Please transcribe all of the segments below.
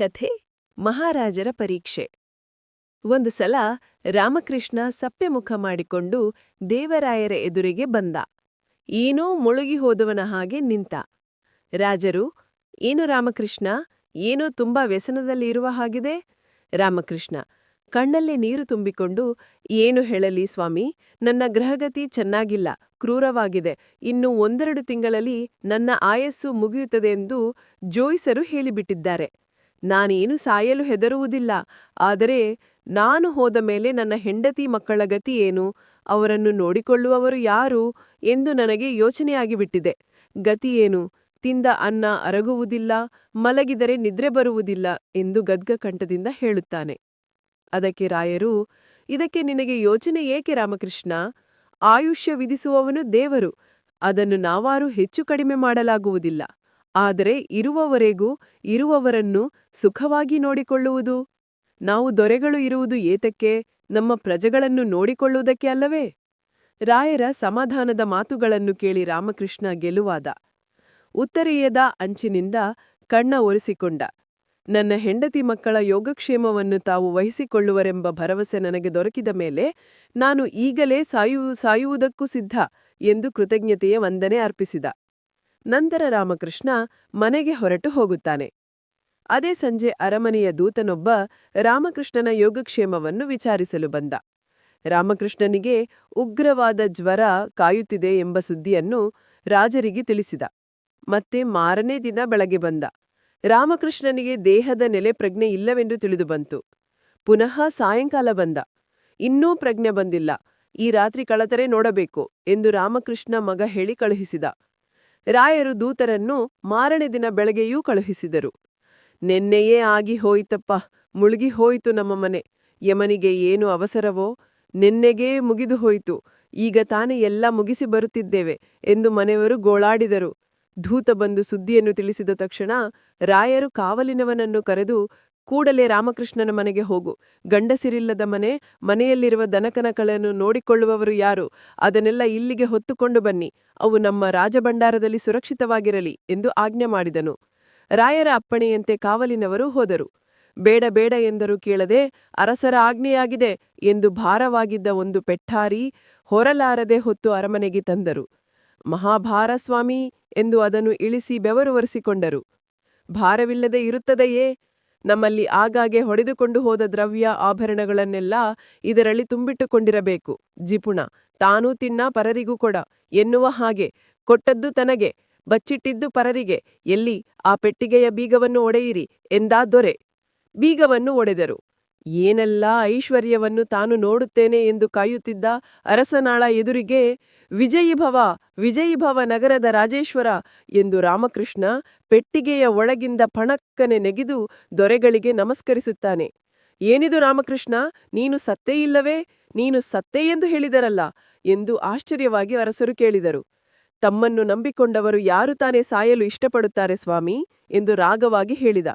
ಕಥೆ, ಮಹಾರಾಜರ ಪರೀಕ್ಷೆ. ಒಂದು ಸಲ ರಾಮಕೃಷ್ಣ ಸಪ್ಪೆಮುಖ ಮಾಡಿಕೊಂಡು ದೇವರಾಯರ ಎದುರಿಗೆ ಬಂದ. ಏನೋ ಮುಳುಗಿ ಹೋದವನ ಹಾಗೆ ನಿಂತ. ರಾಜರು, ಏನು ರಾಮಕೃಷ್ಣ, ಏನೋ ತುಂಬಾ ವ್ಯಸನದಲ್ಲಿ ಇರುವ ಹಾಗಿದೆ? ರಾಮಕೃಷ್ಣ, ಕಣ್ಣಲ್ಲೇ ನೀರು ತುಂಬಿಕೊಂಡು ಏನು ಹೇಳಲಿ ಸ್ವಾಮಿ? ನನ್ನ ಗ್ರಹಗತಿ ಚೆನ್ನಾಗಿಲ್ಲ, ಕ್ರೂರವಾಗಿದೆ. ಇನ್ನು ಒಂದೆರಡು ತಿಂಗಳಲ್ಲಿ ನನ್ನ ಆಯಸ್ಸು ಮುಗಿಯುತ್ತದೆ ಎಂದು ಜೋಯಿಸರು ಹೇಳಿಬಿಟ್ಟಿದ್ದಾರೆ. ನಾನೇನು ಸಾಯಲು ಹೆದರುವುದಿಲ್ಲ. ಆದರೆ ನಾನು ಹೋದ ಮೇಲೆ ನನ್ನ ಹೆಂಡತಿ ಮಕ್ಕಳ ಗತಿ ಏನು? ಅವರನ್ನು ನೋಡಿಕೊಳ್ಳುವವರು ಯಾರು? ಎಂದು ನನಗೆ ಯೋಚನೆಯಾಗಿಬಿಟ್ಟಿದೆ ಗತಿಯೇನು ತಿಂದ ಅನ್ನ ಅರಗುವುದಿಲ್ಲ, ಮಲಗಿದರೆ ನಿದ್ರೆ ಬರುವುದಿಲ್ಲ ಎಂದು ಗದ್ಗಕಂಠದಿಂದ ಹೇಳುತ್ತಾನೆ. ಅದಕ್ಕೆ ರಾಯರು, ಇದಕ್ಕೆ ನಿನಗೆ ಯೋಚನೆ ಏಕೆ ರಾಮಕೃಷ್ಣ? ಆಯುಷ್ಯ ವಿಧಿಸುವವನು ದೇವರು, ಅದನ್ನು ನಾವಾರು ಹೆಚ್ಚು ಕಡಿಮೆ ಮಾಡಲಾಗುವುದಿಲ್ಲ. ಆದರೆ ಇರುವವರೆಗೂ ಇರುವವರನ್ನು ಸುಖವಾಗಿ ನೋಡಿಕೊಳ್ಳುವುದು? ನಾವು ದೊರೆಗಳು ಇರುವುದು ಏತಕ್ಕೆ? ನಮ್ಮ ಪ್ರಜೆಗಳನ್ನು ನೋಡಿಕೊಳ್ಳುವುದಕ್ಕೆ ಅಲ್ಲವೇ? ರಾಯರ ಸಮಾಧಾನದ ಮಾತುಗಳನ್ನು ಕೇಳಿ ರಾಮಕೃಷ್ಣ ಗೆಲುವಾದ. ಉತ್ತರೀಯದ ಅಂಚಿನಿಂದ ಕಣ್ಣ ಒರೆಸಿಕೊಂಡ. ನನ್ನ ಹೆಂಡತಿ ಮಕ್ಕಳ ಯೋಗಕ್ಷೇಮವನ್ನು ತಾವು ವಹಿಸಿಕೊಳ್ಳುವರೆಂಬ ಭರವಸೆ ನನಗೆ ದೊರಕಿದ ಮೇಲೆ ನಾನು ಈಗಲೇ ಸಾಯು, ಸಾಯುವುದಕ್ಕೂ ಸಿದ್ಧ ಎಂದು ಕೃತಜ್ಞತೆಯ ವಂದನೆ ಅರ್ಪಿಸಿದ. ನಂತರ ರಾಮಕೃಷ್ಣ ಮನೆಗೆ ಹೊರಟು ಹೋಗುತ್ತಾನೆ. ಅದೇ ಸಂಜೆ ಅರಮನೆಯ ದೂತನೊಬ್ಬ ರಾಮಕೃಷ್ಣನ ಯೋಗಕ್ಷೇಮವನ್ನು ವಿಚಾರಿಸಲು ಬಂದ. ರಾಮಕೃಷ್ಣನಿಗೆ ಉಗ್ರವಾದ ಜ್ವರ ಕಾಯುತ್ತಿದೆ ಎಂಬ ಸುದ್ದಿಯನ್ನು ರಾಜರಿಗೆ ತಿಳಿಸಿದ. ಮತ್ತೆ ಮಾರನೇ ದಿನ ಬೆಳಗ್ಗೆ ಬಂದ. ರಾಮಕೃಷ್ಣನಿಗೆ ದೇಹದ ನೆಲೆ ಪ್ರಜ್ಞೆ ಇಲ್ಲವೆಂದು ತಿಳಿದುಬಂತು ಪುನಃ ಸಾಯಂಕಾಲ ಬಂದ. ಇನ್ನೂ ಪ್ರಜ್ಞೆ ಬಂದಿಲ್ಲ. ಈ ರಾತ್ರಿ ಕಳತರೆ ನೋಡಬೇಕು ಎಂದು ರಾಮಕೃಷ್ಣ ಮಗ ಹೇಳಿ ಕಳುಹಿಸಿದ. ರಾಯರು ದೂತರನ್ನು ಮಾರನೆ ದಿನ ಬೆಳಗ್ಗೆಯೂ ಕಳುಹಿಸಿದರು. ನೆನ್ನೆಯೇ ಆಗಿ ಹೋಯಿತಪ್ಪ, ಮುಳುಗಿ ಹೋಯಿತು ನಮ್ಮ ಮನೆ. ಯಮನಿಗೆ ಏನು ಅವಸರವೋ? ನೆನ್ನೆಗೇ ಮುಗಿದು ಹೋಯಿತು. ಈಗ ತಾನೇ ಎಲ್ಲ ಮುಗಿಸಿ ಬರುತ್ತಿದ್ದೇವೆ ಎಂದು ಮನೆಯವರು ಗೋಳಾಡಿದರು. ಧೂತ ಬಂದು ಸುದ್ದಿಯನ್ನು ತಿಳಿಸಿದ ತಕ್ಷಣ ರಾಯರು ಕಾವಲಿನವನನ್ನು ಕರೆದು ಕೂಡಲೇ ರಾಮಕೃಷ್ಣನ ಮನೆಗೆ ಹೋಗು. ಗಂಡಸಿರಿಲ್ಲದ ಮನೆ, ಮನೆಯಲ್ಲಿರುವ ದನಕನಕಳನ್ನು ನೋಡಿಕೊಳ್ಳುವವರು ಯಾರು? ಅದನ್ನೆಲ್ಲ ಇಲ್ಲಿಗೆ ಹೊತ್ತುಕೊಂಡು ಬನ್ನಿ. ಅವು ನಮ್ಮ ರಾಜಭಂಡಾರದಲ್ಲಿ ಸುರಕ್ಷಿತವಾಗಿರಲಿ ಎಂದು ಆಜ್ಞೆ ಮಾಡಿದನು. ರಾಯರ ಅಪ್ಪಣೆಯಂತೆ ಕಾವಲಿನವರು ಹೋದರು. ಬೇಡ ಬೇಡ ಎಂದರು ಕೇಳದೆ, ಅರಸರ ಆಜ್ಞೆಯಾಗಿದೆ ಎಂದು ಭಾರವಾಗಿದ್ದ ಒಂದು ಪೆಟ್ಟಾರಿ ಹೊರಲಾರದೆ ಹೊತ್ತು ಅರಮನೆಗೆ ತಂದರು. ಮಹಾಭಾರಸ್ವಾಮಿ ಎಂದು ಅದನ್ನು ಇಳಿಸಿ ಬೆವರು ಒರೆಸಿಕೊಂಡರು ಭಾರವಿಲ್ಲದೆ ಇರುತ್ತದೆಯೇ? ನಮ್ಮಲ್ಲಿ ಆಗಾಗ್ಗೆ ಹೊಡೆದುಕೊಂಡು ಹೋದ ದ್ರವ್ಯ ಆಭರಣಗಳನ್ನೆಲ್ಲ ಇದರಲ್ಲಿ ತುಂಬಿಟ್ಟುಕೊಂಡಿರಬೇಕು. ಜಿಪುಣ, ತಾನೂ ತಿನ್ನ ಪರರಿಗೂ ಕೊಡ, ಎನ್ನುವ ಹಾಗೆ, ಕೊಟ್ಟದ್ದು ತನಗೆ, ಬಚ್ಚಿಟ್ಟಿದ್ದು ಪರರಿಗೆ, ಎಲ್ಲಿ ಆ ಪೆಟ್ಟಿಗೆಯ ಬೀಗವನ್ನು ಒಡೆಯಿರಿ, ಎಂದಾ ದೊರೆ. ಬೀಗವನ್ನು ಒಡೆದರು. ಏನೆಲ್ಲ ಐಶ್ವರ್ಯವನ್ನು ತಾನು ನೋಡುತ್ತೇನೆ ಎಂದು ಕಾಯುತ್ತಿದ್ದ ಅರಸನಾಳ ಎದುರಿಗೆ ವಿಜಯಿಭವ ವಿಜಯಿಭವ ನಗರದ ರಾಜೇಶ್ವರ ಎಂದು ರಾಮಕೃಷ್ಣ ಪೆಟ್ಟಿಗೆಯ ಒಳಗಿಂದ ಪಣಕ್ಕನೆ ನೆಗೆದು ದೊರೆಗಳಿಗೆ ನಮಸ್ಕರಿಸುತ್ತಾನೆ. ಏನಿದು ರಾಮಕೃಷ್ಣ, ನೀನು ಸತ್ತೇ ಇಲ್ಲವೇ? ನೀನು ಸತ್ತೇ ಎಂದು ಹೇಳಿದರಲ್ಲ? ಎಂದು ಆಶ್ಚರ್ಯವಾಗಿ ಅರಸರು ಕೇಳಿದರು. ತಮ್ಮನ್ನು ನಂಬಿಕೊಂಡವರು ಯಾರು ತಾನೇ ಸಾಯಲು ಇಷ್ಟಪಡುತ್ತಾರೆ ಸ್ವಾಮಿ? ಎಂದು ರಾಗವಾಗಿ ಹೇಳಿದ.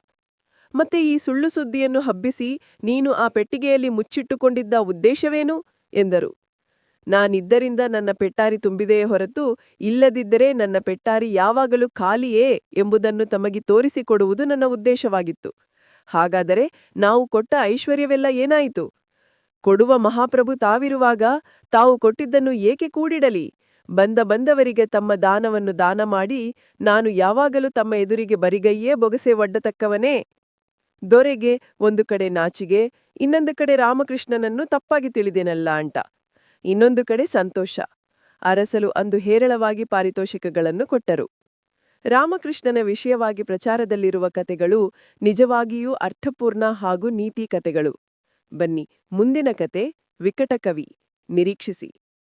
ಮತ್ತೆ ಈ ಸುಳ್ಳು ಸುದ್ದಿಯನ್ನು ಹಬ್ಬಿಸಿ ನೀನು ಆ ಪೆಟ್ಟಿಗೆಯಲ್ಲಿ ಮುಚ್ಚಿಟ್ಟುಕೊಂಡಿದ್ದ ಉದ್ದೇಶವೇನು? ಎಂದರು. ನಾನಿದ್ದರಿಂದ ನನ್ನ ಪೆಟ್ಟಾರಿ ತುಂಬಿದೆಯೇ ಹೊರತು ಇಲ್ಲದಿದ್ದರೆ ನನ್ನ ಪೆಟ್ಟಾರಿ ಯಾವಾಗಲೂ ಖಾಲಿಯೇ ಎಂಬುದನ್ನು ತಮಗೆ ತೋರಿಸಿಕೊಡುವುದು ನನ್ನ ಉದ್ದೇಶವಾಗಿತ್ತು. ಹಾಗಾದರೆ ನಾವು ಕೊಟ್ಟ ಐಶ್ವರ್ಯವೆಲ್ಲ ಏನಾಯಿತು? ಕೊಡುವ ಮಹಾಪ್ರಭು ತಾವಿರುವಾಗ ತಾವು ಕೊಟ್ಟಿದ್ದನ್ನು ಏಕೆ ಕೂಡಿಡಲಿ? ಬಂದ ಬಂದವರಿಗೆ ತಮ್ಮ ದಾನವನ್ನು ದಾನ ಮಾಡಿ ನಾನು ಯಾವಾಗಲೂ ತಮ್ಮ ಎದುರಿಗೆ ಬರಿಗೈಯೇ ಬೊಗಸೆ ಒಡ್ಡತಕ್ಕವನೇ? ದೊರೆಗೆ ಒಂದು ಕಡೆ ನಾಚಿಗೆ, ಇನ್ನೊಂದು ಕಡೆ ರಾಮಕೃಷ್ಣನನ್ನು ತಪ್ಪಾಗಿ ತಿಳಿದೇನಲ್ಲ ಅಂಟ ಇನ್ನೊಂದು ಕಡೆ ಸಂತೋಷ. ಅರಸಲು ಅಂದು ಹೇರಳವಾಗಿ ಪಾರಿತೋಷಿಕಗಳನ್ನು ಕೊಟ್ಟರು. ರಾಮಕೃಷ್ಣನ ವಿಷಯವಾಗಿ ಪ್ರಚಾರದಲ್ಲಿರುವ ಕತೆಗಳು ನಿಜವಾಗಿಯೂ ಅರ್ಥಪೂರ್ಣ ಹಾಗೂ ನೀತಿ ಕತೆಗಳು ಬನ್ನಿ, ಮುಂದಿನ ಕತೆ ವಿಕಟಕವಿ. ನಿರೀಕ್ಷಿಸಿ.